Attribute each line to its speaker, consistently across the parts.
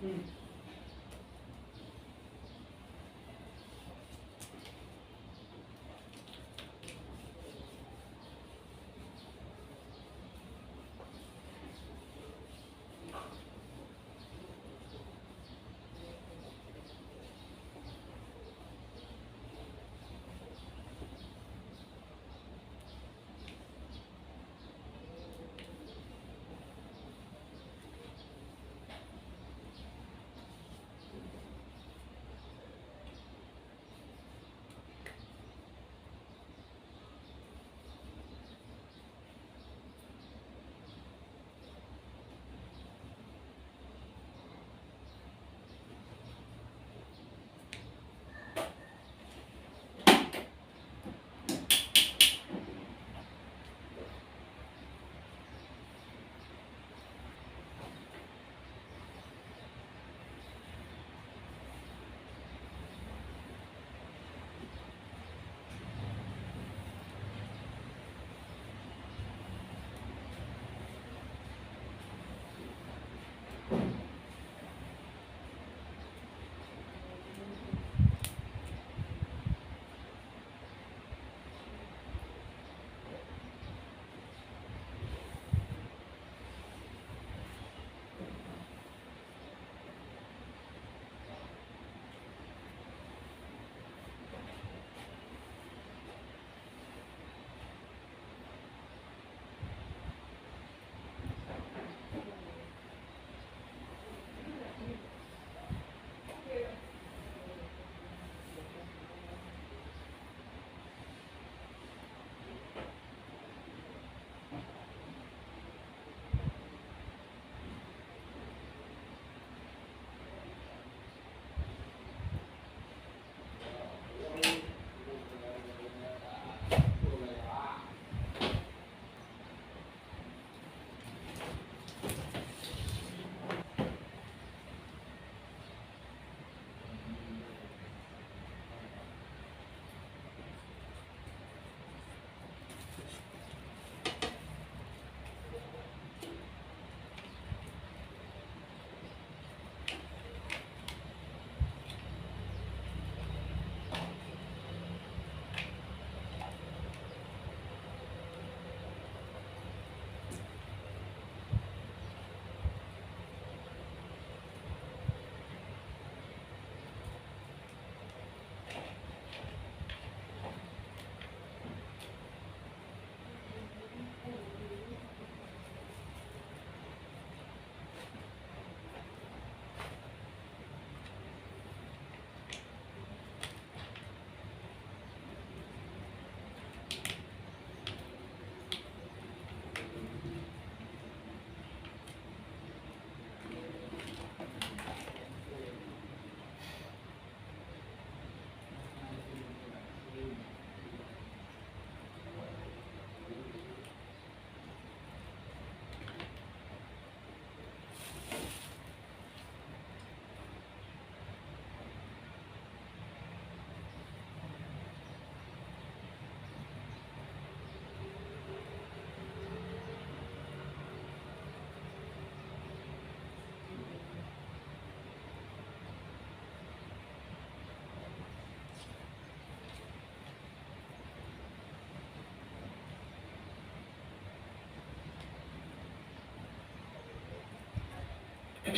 Speaker 1: อื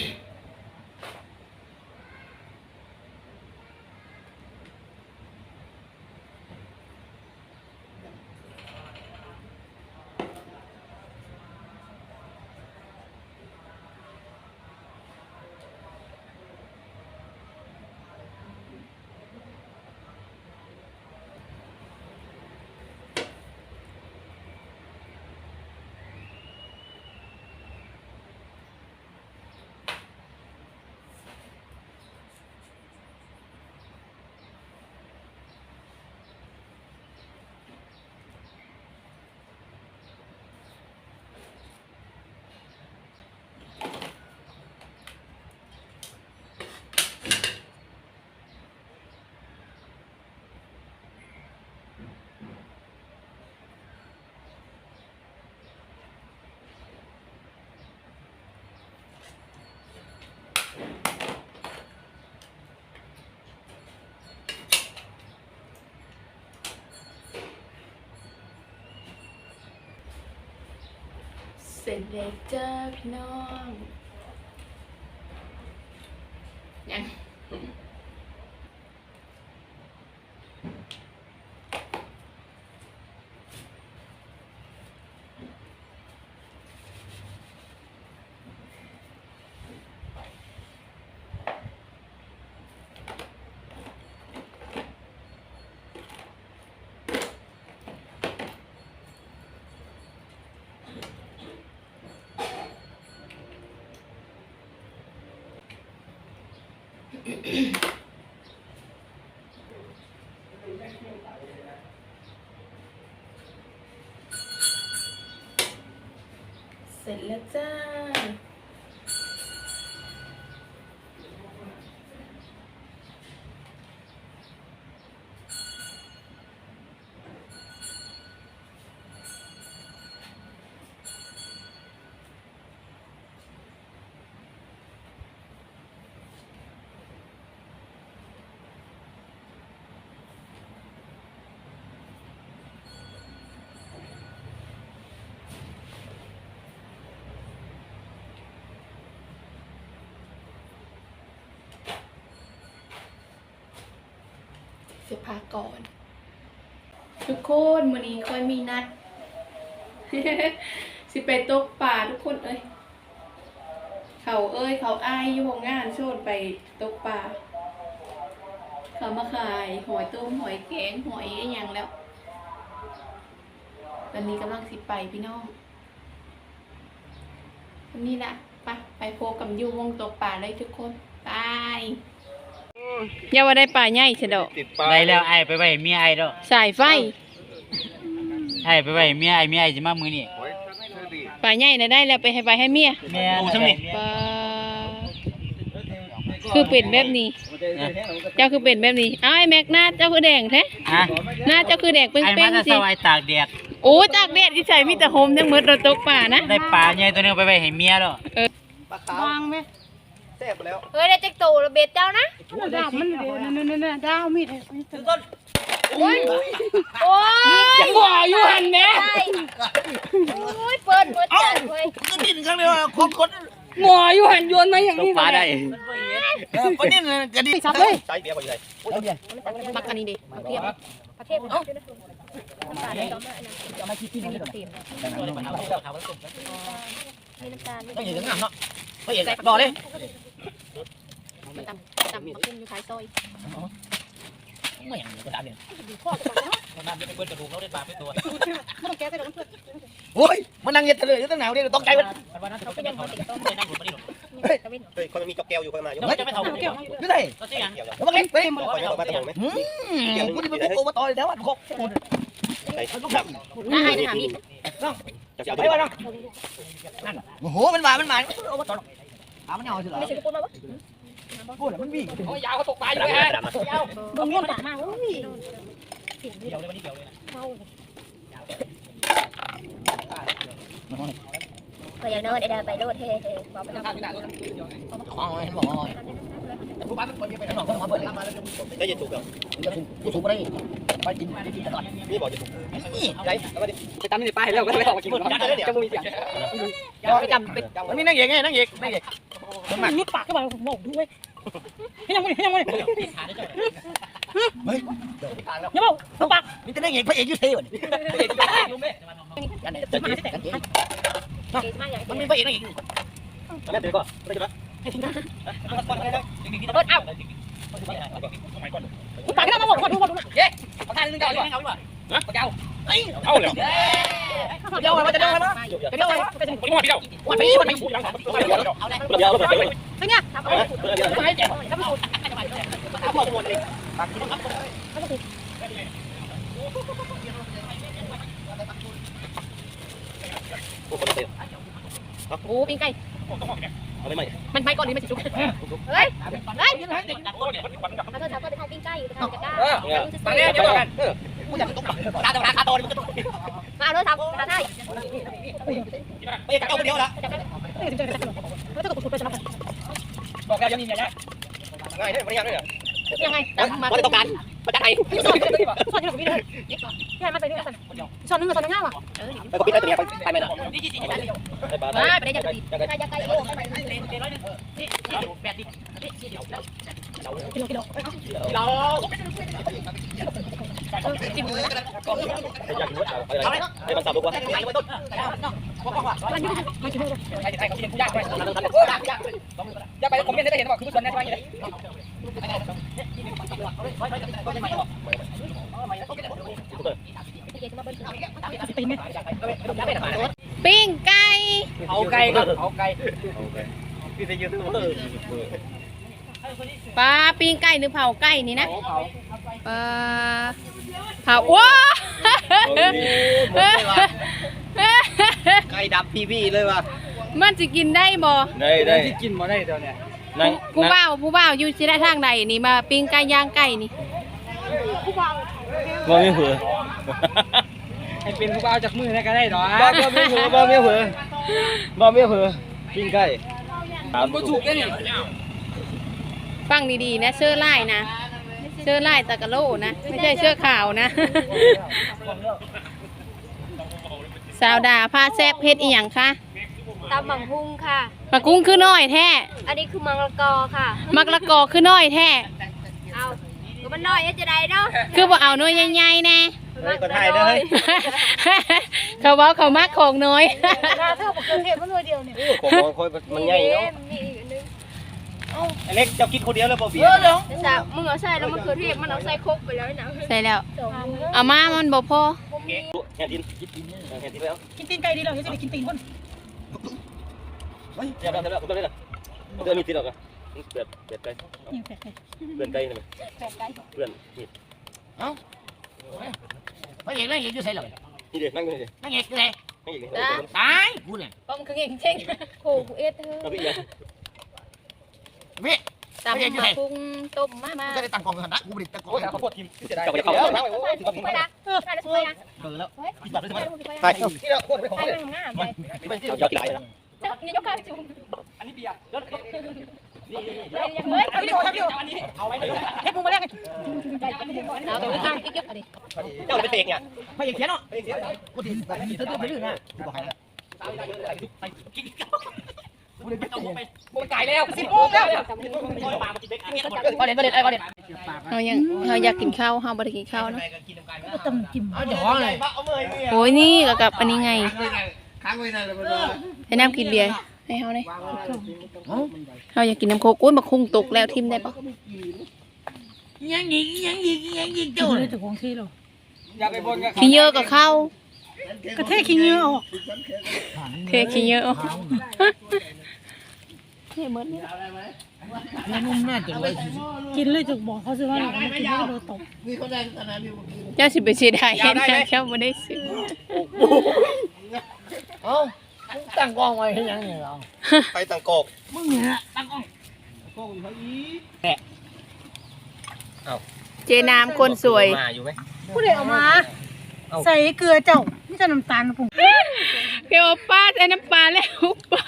Speaker 1: ม ร็จแล้วจ้าพี่น้องยัง เสร็จแล้วจ้า สื้อผ้าก่อน ทุกคนวันนี้ค่อยมีนัด สิไปตกป่าทุกคนเอ้ย เขาเอ้ย เขาอายอยู่ของงานโชดไปตกป่า เขามาขายหอยต้มหอยแกงหอยอหยังแล้วตอนนี้กำลังสิไปพี่น้องวันนี้แหละไปไปโพกับอยูวงตกป่าเลยทุกคนไป อย่าว่าได้ป่าใหญ่เฉดอก
Speaker 2: ติดป้าย
Speaker 3: ได้แล้วไอ้ไปไว้เมียไอ้แล้ว
Speaker 1: สายไฟ
Speaker 3: ไอ้ไปไว้เมียไอ้เมียไอ้จะมามือนี่
Speaker 2: โอ้ยเชื่อดี
Speaker 1: ป่าใหญ่นะได้แล้วไปให้ไปให้เมีย
Speaker 3: เมียทั้งนี้
Speaker 1: ป่าคือเป็นแบบนี้ เจ้าคือเป็นแบบนี้อ้าวไอ้แม็กหน้าเจ้าคือแดงแท้
Speaker 3: ฮะ
Speaker 1: หน้าเจ้าคือแดงเป้
Speaker 3: ไอ้มางจะ
Speaker 1: ๆสิ
Speaker 3: สวายตากแดด
Speaker 1: โอ้จากแดดที่ใส่มีแต่โฮมทั้งหมดเราตกป่านะ
Speaker 3: ได้ปลาใหญ่ตัวหนึงไปไว้ให้เมียแล้ว
Speaker 2: ปลาขาว
Speaker 1: วางไหม
Speaker 2: แซ่บไปแล้ว
Speaker 4: เฮ้ยได้จักโตระเบ็ดเจ้านะ
Speaker 1: ดาวมันนั่นนั่นนั่นดาวมีด
Speaker 4: โอ้ย
Speaker 1: ยังบ่อยู่หันแม่
Speaker 4: ได้โอ้ยเปิดเปิดจัดเว้ย
Speaker 3: ก็ดิ้นครั้งเดียวคนคน
Speaker 1: หมออยู่หันโยนมาอย่างนี้
Speaker 3: ปลาได้คนดิ้นกระดิ่ง
Speaker 1: จับเลย
Speaker 2: ใช้เบียร์ไปเลย
Speaker 1: ปักอันนี้ดิปักเทียบ
Speaker 4: ประเทศมันชื่อน้ำตาลได้ต่อมาอันนั้นมีน้ำตาลมีน้ำตาล
Speaker 3: ต้องอย่างนั้นเนาะก็อย่างบอกเลย
Speaker 1: มันต่ำต่ำมาขึ้นอยู่ท้ายซอย
Speaker 3: ไม่อย่างกระดาษเนี่ยกระดาษเป็นเพื่อนกระดูกเราได้ปลาเป็นตัว
Speaker 1: ไม่ต้องแก้ใส่ดอกน้ำเพื่อน
Speaker 3: โอ้ยมันนั่งเย็ดเลยตั้งหนาวเนี่ยต้องใจมันวันนั้นเขาเป็นยังไงต้องไปนั่งบนมาดิหรอ
Speaker 2: เฮ้ยคนมีจอกแก้วอยู่คนมาอยู่
Speaker 3: ไม่จะไม่เท่าไม่ได้
Speaker 2: ก็ใช่ยังเกี่ยวเลย
Speaker 3: แล้วมันเล็กไป
Speaker 2: ขอยังมาตรงไหม
Speaker 3: อืมกูที่เป็นพวกโอมาต่อยแล้วอะพวก
Speaker 2: ใช่
Speaker 1: น่าให้ถามอีก
Speaker 2: จะเอา
Speaker 3: ไป
Speaker 2: ไป
Speaker 3: วะ
Speaker 2: วะ
Speaker 3: น้องนั่นโอ้โหมันมามันมาโอมาต่อย ถามมันเอาสิเหรอ
Speaker 4: ไม่ใช่ทุกคนมาวะ
Speaker 3: พูดมันวิ่ง
Speaker 2: โอ้ยยาวเขาตกปลาอยู่เลยฮะ
Speaker 4: บึงเรื่องต่างมาโอ้ย
Speaker 3: เกี่ยวเลยวันนี้เกี่ยวเลย
Speaker 4: ก็อย่างนอยได้ไปโลดเท่ๆบอกไปแล้ว
Speaker 3: อ๋อเห็นบอกอ๋อผู้บ้านคนเดียวไปถนนก็มาเปิด
Speaker 2: ได้ยินถูกแล้ว
Speaker 3: กูถูกอะไรไปกินไปกินตลอด
Speaker 2: นี่บอกจะถูก
Speaker 3: นี่
Speaker 2: ใช่แล้วดิ
Speaker 5: ไปตามนี่ไปแล้วก็ไม่ออกมากินหมดจะมุยเสียง
Speaker 3: ไปจำไปมันมีนั่งเอกไงนั่งเอกนั่งเอก
Speaker 5: มันนุดปากก็มาผมบอกด้วยให้ยังไงให้ยังไงอย่าบอกนุดปาก
Speaker 3: มีแต่นั่งเอกพระเอกยุทธเท่ห
Speaker 4: มากอย่าง
Speaker 3: มันมีพระเอกนั่งเอก
Speaker 2: แม่ถือก่อนไหม
Speaker 4: รถเอ้า
Speaker 5: นุดปากก็มาบอกคนดูคนดู
Speaker 3: ประเอกย
Speaker 2: เอาเลย
Speaker 3: เอะไรรจะเจ้าอะไร
Speaker 5: เป็นสมุน
Speaker 2: พี่เจ้า
Speaker 3: วันนี้วันนี้เอาอะไร
Speaker 2: เดี๋ยวเราไป
Speaker 4: เป็นไงทำอะไร
Speaker 3: ไม่ให้แจก
Speaker 4: ทำอะไร
Speaker 3: เอาหมดหมดเลย
Speaker 2: โอ้คนเตะ
Speaker 1: โอ้ปิ้งไก่
Speaker 2: เอาได้ไหม
Speaker 1: มันไปก่อนนี่มันสิจุก
Speaker 4: เฮ้ย
Speaker 3: เฮ้ย
Speaker 4: มาเถอะถามก็ไปทานปิ้งไก่ไปทานจักร
Speaker 2: เออตอนนี้จะบอกกัน
Speaker 3: กูอยากต้องตาตาตาโตนี่มันก็ต้อง
Speaker 4: มาเลยทำทานได้
Speaker 3: ไม่อยากเอาคนเดียวละ
Speaker 5: บอกแล้วยังมีอย่างนี้
Speaker 2: ง่ายเนี่ยไม่ยากเลย
Speaker 1: ยังไง
Speaker 3: มันต้องการ
Speaker 6: มาจากไหน
Speaker 5: สอนที่ไหนสอนที่ไหนพี่เลยพี่ให้มันไปด้วยกันสอนนึงสอนง่ายว่ะ
Speaker 6: ไปก็ปิดได้ตัวเนี้ยไปไปไหมล่ะไปปลา
Speaker 7: มาไปได้จักรี
Speaker 6: จักร
Speaker 7: ใครจะไกลโอ้ไป
Speaker 5: กิโลกิโล
Speaker 6: อยากกินว่าอะไรไอ้มันสับลูกวะ
Speaker 5: มันยุ่งมันยุ่ง
Speaker 8: อย่าไปผมไม่ได้เห็นว่าคือส่วนนี้ใช่ไหม
Speaker 5: ปิ้
Speaker 1: งไก่
Speaker 8: เอาไก่ครับเอาไก่
Speaker 6: พี่จะยืนเออ
Speaker 1: ปลาปิ้งไก่หรือเผาไก่นี่นะปลาเผาว้า
Speaker 6: ไก่ดับพี่พี่เลยว่ะ
Speaker 1: มันจะกินได้บ่
Speaker 6: ได้ได้
Speaker 8: กินมาได้ตัวเนี้ย
Speaker 6: นั่ง
Speaker 1: ผู้บ่าวผู้บ่าวอยู่ที่ได้ทางใดนี่มาปิ้งไก่ย่างไก่นี่
Speaker 6: บ่มีหือ
Speaker 8: ให้เป็นผู้บ่าวจากมือนะก็ได้ดอก
Speaker 6: บ่มีหือบ่มีหือบ่มีหือปิ้งไก่
Speaker 8: มันบ่ถูกได้นี่
Speaker 1: ฟังดีๆนะเสื้อลายนะเสื้อลายตะกะโลนะไม่ใช่เสื้อขาวนะ สาวดาผ้าแซบเพชรอีหยังคะ
Speaker 7: ตำบังพุงค่ะ
Speaker 1: มะกุ้งคือน้อยแท้
Speaker 7: อันนี้คือมังละกอค่ะ
Speaker 1: มักละกอคือน้อยแท้
Speaker 7: เอาก็มันน้อยจะได้เนาะ
Speaker 1: คือบ่เอาน้อยใหญ่ๆแน่
Speaker 6: เฮ้ยก็ถ่ายได้เฮ้ย
Speaker 1: เขาเว้าเขามักของน้อย
Speaker 5: ถ้าเธอบอกเกินเหตุมันเลยเดียวเนี่ย
Speaker 6: ผมมองค่อยมันใหญ่เนาะ
Speaker 7: มีอีกอันนึง
Speaker 6: เล็กเจ้ากินคนเดียวแล้วบ่เบีย
Speaker 5: เออ
Speaker 6: ร์
Speaker 5: เดี๋ยว
Speaker 7: แต่สาวมึงเอาใส่แล้วมันคือเทพมันเอาใส่ครกไปแล้วนะ
Speaker 1: ใส่แล้วเอามามันบ่พอ
Speaker 6: แค่ดินแค่ดินแล้ว
Speaker 5: กินตีนไก่ดีเราจะได้กินตีนคน
Speaker 6: เฮ้ยเดี๋ยวเดี๋ยวเดี๋ยวเดี๋ยวเดี๋ยวมีติดหรอกอะเปิดเปิดไก่
Speaker 5: นี่แปลก
Speaker 6: เพื่อนไก่นี่เพื่อนนี่
Speaker 8: พระเอกนั่งเอกอยู่ใส่เลย
Speaker 6: นี่เด็กนั่งอยู่นี่
Speaker 8: นั่งเอกอยู่ไหน
Speaker 6: นั่งอยู่
Speaker 8: ตายกูเนี่ย
Speaker 1: ต้มคือเก่งเช่ง
Speaker 7: โคกูเอ็ดเธอ
Speaker 6: เอาพี่ยัง
Speaker 8: เว้ย
Speaker 1: ตำมะกุ้งต้มมามา
Speaker 8: ก็ได้ตั้งกองกันนะกูบริตั้งกองเขาพวกทีมจะได้
Speaker 6: เจ้าจะเข้า
Speaker 7: ไปนะไปนะไปนะ
Speaker 8: เปิดแล้ว
Speaker 6: ที่บัตรได้ไหม
Speaker 7: ไป
Speaker 6: ใช่
Speaker 8: ที่เราโคตรไปของ
Speaker 7: ไป
Speaker 8: เลย
Speaker 7: ข้างหน้าไป
Speaker 6: ไม่ใช่ เจ้ากี่หลายนะ
Speaker 7: นี่ยกขาจูง
Speaker 8: อันนี้เบียร์แล้ว
Speaker 7: เฮ้ย
Speaker 8: อันนี้ครับอันนี้เอาไว้เลย
Speaker 5: เฮ็ดมุมมาแรก
Speaker 1: เอาตัวข้างกิ๊กๆเอาดิ
Speaker 6: เจ้าเป็นเตงเนี่ย
Speaker 8: พระเอกเขียนเนาะกูดีแบบนี้เธอเธอไปเรื่อยนะกูบอกให้แล้วกูเลยไม่ต้องไปโมงไก่แล้วสิบโมงแล้ว
Speaker 1: ประเด็นประเด็นไอ้ประเด็นเฮายังเฮาอยากกินข้าวเฮาบ่ได้กินข้าวเนาะ
Speaker 5: ก็ต้มจิ้ม
Speaker 8: เอาเดี๋ยวห้องเลย
Speaker 1: โอ้ยนี่ก็กับอันนี้ไง
Speaker 6: ค้างไว้นั่นเลยมัน
Speaker 1: ให้น้ำกินเบียร์ให้เฮาได้เฮาอยากกินน้ำโคกโอ้ยบักคุ้งตกแล้วทิ่มได้ปะ
Speaker 8: ยังยิงยังยิงยังยิง
Speaker 5: ดู
Speaker 8: จู่
Speaker 5: เลยถึงของที่เรา
Speaker 8: อย่าไปบนกับ
Speaker 1: ขี้เยอะกับข้าว
Speaker 5: กระเทขี้เงี้ยออก
Speaker 1: เทขี้เยอะเอาเทหมดนี่
Speaker 8: แล้วนุ่มน่าจะเลย
Speaker 5: กินเลยถึงบอกเขาซื้อว่าเรากินแล้วเราตก
Speaker 1: เจ้าสิไปเสียดายเห็นนะเจ้าบ่ได้ซื้อ
Speaker 8: เอ้าตั้งกองไว้ให้ยังเนี่ยเรา
Speaker 6: ไปตังกอก
Speaker 8: มึงเนี่ยตั้งกอง
Speaker 1: เจนามคนสวย
Speaker 6: มาอยู่ไหม
Speaker 5: ผู้ใดเอามา ใส่เกลือเจ้าไม่ใช่น้ำตาลผง
Speaker 1: เกลียวป้าใส่น้ำปลาแล้วป้า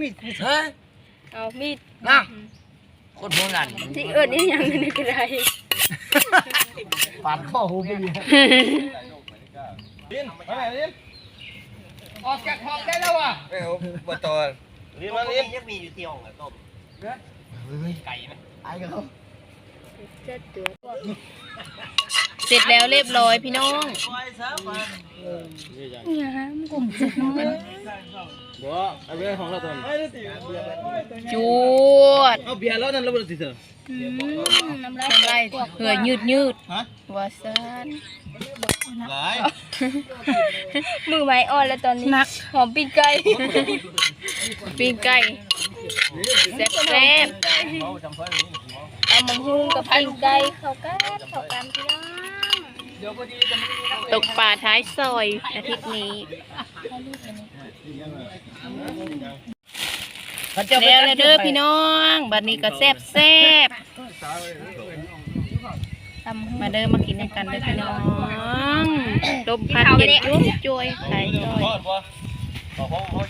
Speaker 5: มีด
Speaker 8: เฮ้ย
Speaker 7: เอามีด
Speaker 8: นะคนโบราณ
Speaker 7: ที่เอิญนี่ยังนึกได้
Speaker 8: ปาดข้อหูไปเลย
Speaker 6: ดินไปไหนดิน
Speaker 8: ออกจากห้องได้แล้วอะ
Speaker 6: ไม่เอาบตอดินมาดินยังมีอยู่ที่ห้องอะต้ม
Speaker 8: ไก่ไหมไอ้กันเขา
Speaker 7: เจ็ดตัว
Speaker 1: เสร็จแล้วเรียบร้อยพี่น้อง
Speaker 5: กลุ่มเจ็ดน้อย
Speaker 6: บ่เอาเบียร์ของเราตอน
Speaker 1: จวด
Speaker 6: เอาเบียร์แล้วนั่นเราบ่ได้สิเถอะ
Speaker 1: น้ำลายเหือยืดยืดว่าซัน
Speaker 6: หลาย
Speaker 7: มือไม้อ่อนแล้วตอนนี้
Speaker 5: นัก
Speaker 7: หอมปีนไก่
Speaker 1: ปิ้งไก่แซ่บแซ่บ
Speaker 7: เอามังหุงกับปีนไก่เข้ากันเข้ากันพี่น้อง
Speaker 1: ตกป่าท้ายซอยอาทิตย์นี้แล้วแล้วเด้อพี่น้อง บัดนี้ก็แซ่บแซ่บ มาเด้อมากินกันเด้อพี่น้องต้มผัดเผ็ดจุ๊บจุ้ยไข่ซอย
Speaker 6: ทอดบ่เอาห้อย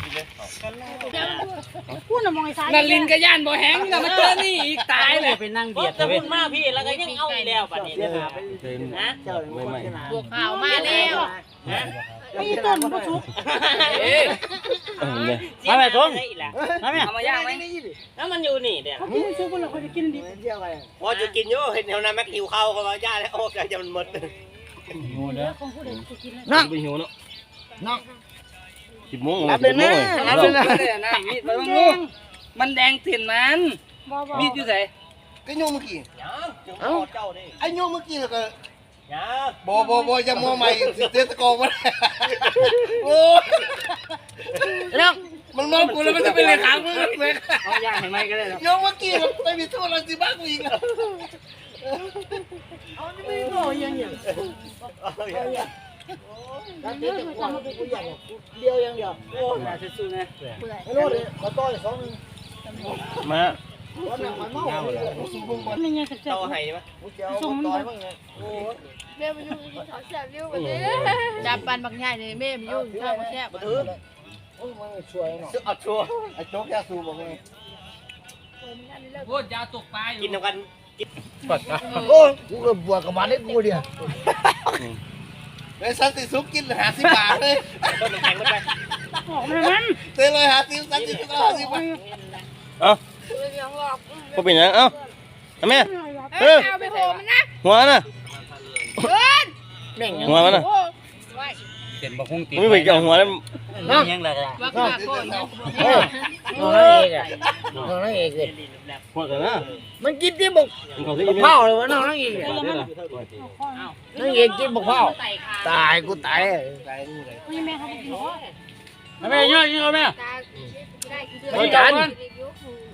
Speaker 5: พูดน่ะมองไอ้ซ้าย
Speaker 9: นั่นลินกับย่านบ่แห้งน่ะมาเจอนี่อีกตายเลย
Speaker 8: ไปนั่งเบียดแต่พุ่นมากพี่แล้วก็ยังเอาแล้วบัดนี้นะครับ
Speaker 6: เดินะไม่ไม่
Speaker 1: บวกข่าวมาแล้ว
Speaker 5: มีต้นบ่สุก
Speaker 9: เอ้ย
Speaker 6: เออเนี่ย
Speaker 8: มาแม่ทงมาแม่
Speaker 9: เอามาย่างไหม
Speaker 8: แล้วมันอยู่นี่เด้อ
Speaker 5: เขากินสุกบ่ล่ะเขาจะกินดิ
Speaker 6: พอจะกินอยู่เห็นแถวนั้นแม็กหิวข้าวก็มาย่าแล้วโอ้ยจะมันหมด
Speaker 8: งูเด้อ
Speaker 5: นั่
Speaker 6: งไปหิวเนาะนั่งสิบโมง
Speaker 9: รับเลยนะรับเลยนะนะมีดไปบ้างลูกมันแดงเสียนมันมีดอยู่ไหน
Speaker 3: cái nhô มื่อกี้
Speaker 6: เอ้า
Speaker 3: ไอ้โยมเมื่อกี้แล้วก็
Speaker 6: ย่า
Speaker 3: บอบอบอจะมัวใหม่เสียตะกอมาโอ้แล้วมันมองกูแล้วมันจะเป็นเลขามึงเลย
Speaker 9: เอาย่างให้ไหมก็ได้
Speaker 3: โยเมื่อกี้ไม่มีทั่วรังสิบ้ากูอีก
Speaker 6: มา
Speaker 5: นี่ไงแซ่บ
Speaker 6: เจ้าให้ไหม
Speaker 5: ๆส่งมันไป
Speaker 1: จับปันบางใหญ่เลยแม่ไปยุ่งข้าวมาแซ่บ
Speaker 6: เอาชัวร์
Speaker 3: ไอ้โจ๊กยาสูบบอกไง
Speaker 9: โคตรยาวตกปลาอยู่
Speaker 6: กินน้ำกัน
Speaker 3: โอ้กูก็บวกกับมันได้กูเดียวไอ้สันติสุกกินหาสิบบาทเลย
Speaker 6: ต้นน้ำแข็งมันไป
Speaker 5: ออกมามัน
Speaker 3: เต้เลยหาสิบสันติสุกหาสิบบาท
Speaker 6: เอ้า ก็เป็นยังเอ้าทำไมเออ
Speaker 1: เอาไปโผล่มันนะ
Speaker 6: หัวน่ะหัวมันน่ะ
Speaker 8: เห็นบ่คงติด
Speaker 6: ไม่ไปเกี่ยวหัวแล้ว
Speaker 8: ยังล่ะ
Speaker 1: ว่าขาโคตรยัง
Speaker 8: น้องเอกอะ
Speaker 3: น้องนางเอกเลย
Speaker 6: หัวกันนะ
Speaker 3: มันกินที่บก
Speaker 6: มันเขาที่
Speaker 3: บก
Speaker 6: ไม่
Speaker 3: เผาเลยวะน้องนางเอก
Speaker 6: ได้ละ
Speaker 3: นางเอกกินบกเผาตายกูตายตายกูเลย
Speaker 5: นี่แม่เขาไปกิน
Speaker 8: แม่ย่อยยิงเอาแม่
Speaker 3: ไม่กัน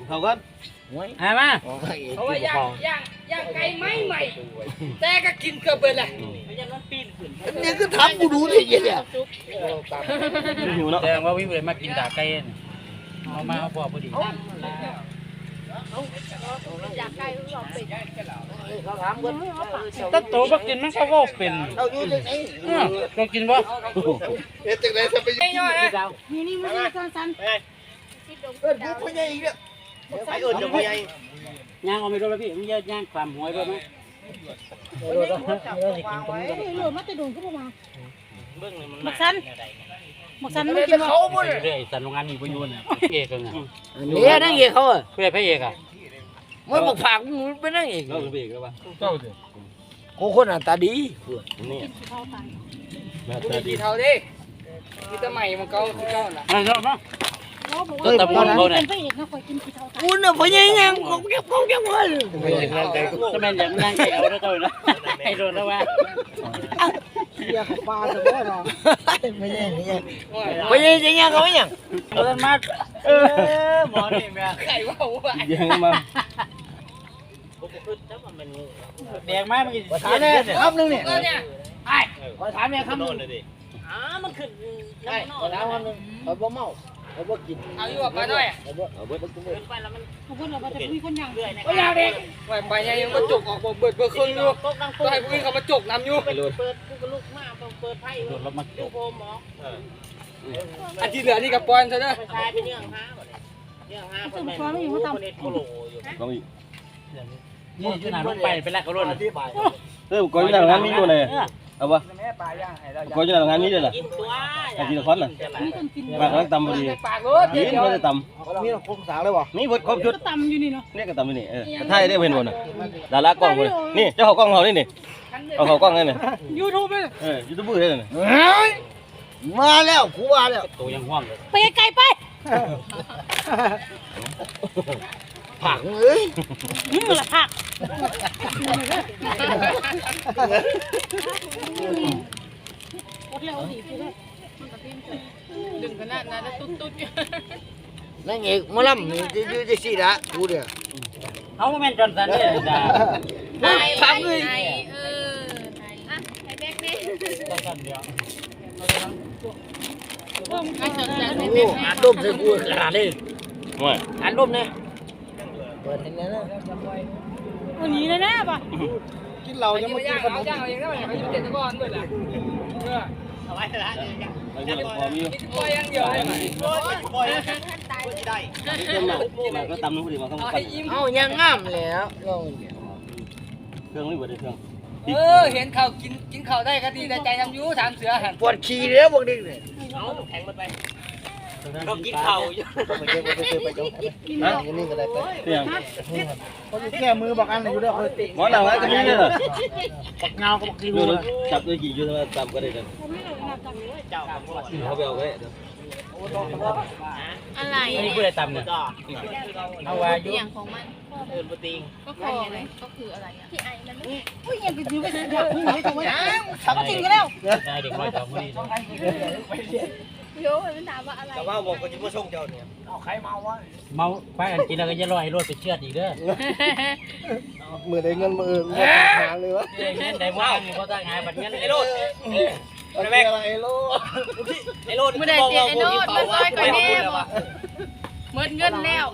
Speaker 6: เขากัน
Speaker 8: หามา
Speaker 3: น้องนางเอก
Speaker 9: เพราะว่าย่างย่างย่างไก่ไม่ใหม่ แต่ก็กินเกือบเบิดแหละ
Speaker 3: นี่ก็ทำกูดูดิเนี่ย
Speaker 6: หิวเนาะ
Speaker 8: แสดงว่าวิวเลยมากินตาไก่เอามาเอาพอพอดีถ้าโตบ่กินมันก็ว่าเป็น
Speaker 3: เอาอยู่ที่ไหน
Speaker 8: เออต้องกินบ่
Speaker 3: เอ๊ะจากไหนจะไปยิง
Speaker 5: นี่นี่มันจะสั้น
Speaker 3: เอ้ยกูพยายอีกเนี่ย
Speaker 6: ไอ้อื่นจะไม่ใหญ่
Speaker 8: ย่างเอาไม่รู้แล้วพี่มันจะย่างความหวยด้วยไหม
Speaker 5: ๆเออเหลือมาแต่โดนก็บ่มา
Speaker 8: เบื้องนี่มัน
Speaker 5: บักสันบักสันมันกินบ่
Speaker 3: เขาหมด
Speaker 8: เรื่อยสันโรงงานนี่บ่อยู่น่ะเอกน่ะ
Speaker 3: เนี่ยนั่งเอกเขาอะ
Speaker 8: เพื่อพระเอกอะ
Speaker 3: มันบอกฝากมึงไปนั่งเอก
Speaker 6: เราจะเบรกแล้วป่ะ
Speaker 3: กูคนหน้าตาดี
Speaker 6: นี่
Speaker 5: เขาตาย
Speaker 6: แม่
Speaker 9: กู
Speaker 6: ตา
Speaker 9: มี
Speaker 6: ดี
Speaker 9: กี่เท่าดิกี่ตะใหม่มันเก่าคือเก่าน่ะ
Speaker 8: เอาเนาะเนาะ
Speaker 5: เขาบอกว่าเป็นพระเอกนะคอยกินขี้เท่าตาย
Speaker 3: กูเนี่ยพยายามกูเก็บกูเก็บไว้
Speaker 8: ถ้าแม่นอยากนั่งใจเอาแล้วเจ้านะให้โดนแล้วว่า
Speaker 3: ไม่ใช่ไม่ใช่ไม่ใช่ยังยังเขาอย่าง
Speaker 8: เอาท่านมาเออหมอนี่แม่
Speaker 9: ไก่ว่าว่า
Speaker 6: ยังมา
Speaker 8: แดงมามันกิน
Speaker 3: ถามเนี่ยครับนึงเนี่ย
Speaker 9: เนี่ย
Speaker 3: ขอถามเนี่ยครับ
Speaker 6: โด
Speaker 3: นึ
Speaker 6: น
Speaker 3: ง
Speaker 6: เลยดิ
Speaker 8: อ้ามันขึ้น
Speaker 3: ใช่ขอถามครับนึงเขาบ่เมา เขาบ่กิน
Speaker 9: เอาอยู่ว่าปลาน้อย
Speaker 3: เขาบ่
Speaker 6: เอาเบิด
Speaker 8: ขึ้นไปแล้วมัน
Speaker 5: เขาพูดว่าจะคุยคนอย่าง
Speaker 8: เรื่อยนะ
Speaker 9: โอ้ยาวเด็กไว้ไปยังมาจกออกบ่เบิดเบิดครึ่งอยู่
Speaker 8: ตกดัง
Speaker 9: ก็ให้พวกนี้เขามาจกน้ำอยู่
Speaker 8: เปิดเปิดกูก็ลุกมาเปิดไพ่โดนแล้วมาจบ
Speaker 9: โฮมหมออันที่เหลือนี่กับปอนซะเด้อ
Speaker 8: ไปชายไปเรื่องห้าบ่เนี่ยเรื่องห้าคนแม่คนเอ็ดโคโลอยู่
Speaker 6: ลองอีก
Speaker 8: นี่อยู่หน้าลงไปเป็นแรกก็รุ่น
Speaker 3: อธิบาย
Speaker 6: เออก่อนจะทำงานนี้อยู่เลยเอาป่ะ
Speaker 9: แม่ ปลาย่างให้เรา
Speaker 6: ก่อนจะทำงานนี้เลยล่ะ
Speaker 8: กินตัว
Speaker 5: มีคนกิน
Speaker 6: มากำลังตำพอดี
Speaker 9: ปากรถ
Speaker 6: ยิน
Speaker 9: เดียว
Speaker 6: ไม่ได้ต
Speaker 3: มีคงสางเลยวะำ
Speaker 6: นี่เบิดครบชุด
Speaker 5: ก็ตำอยู่นี่เนาะ
Speaker 6: นี่ก็ตำไปนี่เออไทยได้เห็นบ่น่ะดารากล้องเลยนี่เจ้าของกล้องเขานี่นี่เอาเขากล้องนี่นี่
Speaker 5: ยูทูบเลย
Speaker 6: เออยูทูบเบอร์เลยนี่
Speaker 3: มาแล้วกูมาแล้ว
Speaker 8: ตัวยังห่วงเลย
Speaker 5: ไปไกลไป
Speaker 3: ผักเอ้ย
Speaker 5: มึงละผักอดแล้วสิคือได้
Speaker 1: ดึงขนาดนั้นแล้วตุ๊ดตุ๊ด
Speaker 3: นั่งเอกมาล่ำจะจะจะสิละกูเดียว
Speaker 8: เขาแม่นจอนสันเนี่ยจ้า
Speaker 1: ไทยไทยไทยเออไทยอะไทยแบกนี่
Speaker 8: จอนสันเดียว
Speaker 1: ไม่สนใจไทย
Speaker 3: โอ้
Speaker 1: แบก
Speaker 3: อา
Speaker 1: นี่
Speaker 3: ดมใส่กูขนาดนี้
Speaker 6: ว่า
Speaker 3: อาดมเนี่ย เปิดเห็นแล้วนะ
Speaker 5: วันนี้เลยนะป่ะ
Speaker 3: กินเหล้า
Speaker 9: เอา
Speaker 3: จะ
Speaker 9: จะ
Speaker 3: มา
Speaker 9: มา
Speaker 3: กิ
Speaker 9: ย่านง
Speaker 3: ขน
Speaker 9: เอา
Speaker 3: ม
Speaker 9: ย่างเอาเองได้ไหมเขาอยู่เจ็ดตะกอนเบิดละเออ
Speaker 8: เอาไว้ละ
Speaker 6: ไอ้เรื่องพอมีอยู่
Speaker 9: ปล่อยอย่างเดียวเลย
Speaker 6: เรื่องมามาก็ตำนู้นพอดีมาต้อง
Speaker 9: เอา
Speaker 6: ปั่
Speaker 9: ให้
Speaker 6: น
Speaker 9: อิ่ม
Speaker 3: เอายังงามแล้วลอง
Speaker 6: เครื่องไม่เบิดเลยเครื่อง
Speaker 9: เออเห็นเขากินกินเขาได้ก็ดีแต่ใจน้ำยูถามเสือหัน
Speaker 3: ปวดขี้แล้วพวกนี้เลย
Speaker 6: เขากินข้าวอยู่
Speaker 3: ไปเจอไปเจอไปเจอไปนี่ก็ได้ไป
Speaker 6: เนี่ย
Speaker 3: เขาจะแก้มือบอกอันอยู่ด้วยเขาติ
Speaker 6: หมอหนังแล้วจะมีเลยเหรอ
Speaker 3: ปักเงาก็ปักที่
Speaker 6: ดู
Speaker 3: รู้
Speaker 6: จับด้วยกี่ยูทำไมตำก็ได้เลยเขาไปเอาไว้
Speaker 1: อะไร
Speaker 8: อันนี้พูดอะไรตำเนี่ยเอาไว้ยุ
Speaker 1: อย่างของมัน
Speaker 8: เอินปติง
Speaker 1: ก็คืออะไรก็คืออะไรอะ
Speaker 5: ที่ไอ้มันไม่อุ้ยยังไปดูไปดูพุ่งไม่ถูกนะเขาก็จริงกันแล้ว
Speaker 8: ได้เด็กน้อยจอมพอดี
Speaker 5: โยมันถามว่าอะไร
Speaker 6: แต่ว่าบอกคนที่ผู้ชงเจ้าเนี่ย
Speaker 8: เมาไปกันกินแล้วก็จะลอยรถไปเชือดอีกเด้อ
Speaker 3: มือได้เงินมือหาเลยวะ
Speaker 8: เงินได้ว่ามีเขาตั้งงานบัตรเงินไอ้รถ
Speaker 3: อะไรไอ้โล
Speaker 8: ไอ้รถ
Speaker 1: ไม่ได้เตียไอ้โนดมาซอยก่อนแน่บอกเมิดเงินแล้ว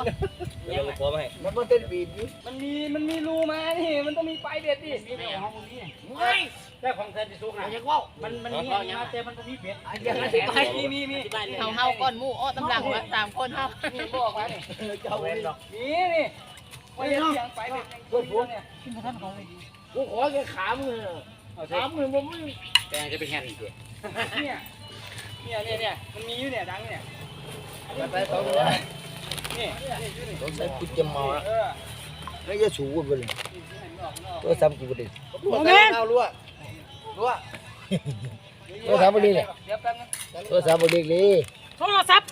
Speaker 6: ยังไม่พอไหม
Speaker 3: มันมันเต้นบีดอยู่
Speaker 9: มันมีมันมีรูมานี่มันต้องมีไฟเด็ดดิ
Speaker 8: ได้ของแทนที่สุกนะยังว่ามันมันมีอย่างแต่มันก็มีเบ็ด
Speaker 9: อย่างนั้นไฟมีมีมี
Speaker 1: เฮาเฮาก่อนหมู่อ้อตำลังวะสามคนเฮา
Speaker 9: มีบอกว่านี่
Speaker 8: เจ้าเวนหรอก
Speaker 9: มีนี่ไม่ได้เสียงไฟเด็ดเพื่อนพวกเนี่ย
Speaker 3: กูขอแค่ขามือขามือผมไม่
Speaker 8: แต่จะเป็นแฮนด์อีกเด้
Speaker 9: เนี่ยเนี่ยเนี่ยเนี่ยมันมีอยู่เนี่ยดังเนี่ย
Speaker 3: ไปต่อเลย
Speaker 9: นี่
Speaker 3: ต้องใส่กุญจะมา
Speaker 9: เออ
Speaker 3: แล้วจะสูบไปเลยตัวซ้ำกูไปเลยโมเมนต์ เอาล้วล้วตัวซ้ำไปเลยเนี่ย
Speaker 9: เดี๋ยวแป๊บนึง
Speaker 3: ตัวซ้ำไปเลยเลย
Speaker 5: โทรศัพท์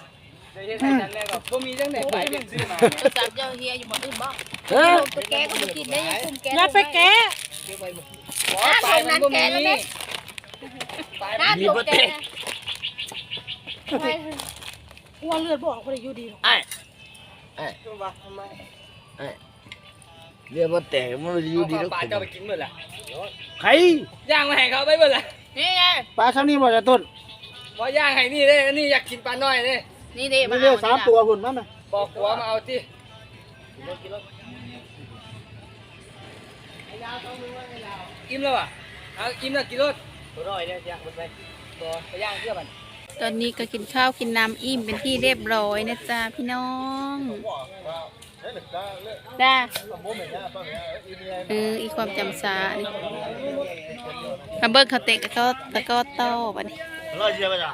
Speaker 9: เดี๋ยวเฮ็ดให้จันแรกก่อนบ่มีจังไหนไฟเป็นซื้อมา
Speaker 1: โทรศัพท์เจ้าเฮียอยู่บ่อื่นบ่
Speaker 3: ฮะ
Speaker 5: ไปแกก็มากินได้ยังคุมแก
Speaker 7: อย่าไปแกะ
Speaker 9: บอกไฟมันบ่มีไฟ
Speaker 5: น้า
Speaker 9: มัน
Speaker 5: ถูกแกอ้วนเลือดบอกคนอายุดี
Speaker 9: คือว่าทำไม
Speaker 3: เรียกว่าแต่มันอยู่ดีแล้ว
Speaker 9: ปลาเจ้าไปกินหมดละ
Speaker 3: ใคร
Speaker 9: ย่างมาให้เขาไปหมดละ
Speaker 1: นี่ไง
Speaker 3: ปลาซ้ำนี่บ่จะต้น
Speaker 9: บ่ย่างให้นี่เด้อันนี่อยากกินปลาน้อยเด้
Speaker 1: นี่เด้มา
Speaker 3: นี่เรียกสามตัวหุ่นมั้งนะ
Speaker 9: บอกหัวมาเอาที่อิ่มแล้วอะเอาอิ่มแล้วกินรถ
Speaker 8: ตัวน้อยเนี่ยจะมันไป
Speaker 9: ตัวไปย่างเพื่อมัน
Speaker 1: ตอนนี้ก็กินข้าวกินน้ำอิ่มเป็นที่เรียบร้อยนะจ๊ะพี่น้อง ได้เอออีความจำซานี่มาเบิ้งเขาเตะกับเขาตะก้อโต้บัดนี้
Speaker 6: บลาจีไปจ้ะ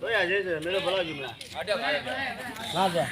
Speaker 6: ตัวใหญ่เฉยๆไม่ได้บลาจีมั้ย
Speaker 9: เอาเดี๋ยวมา
Speaker 3: น่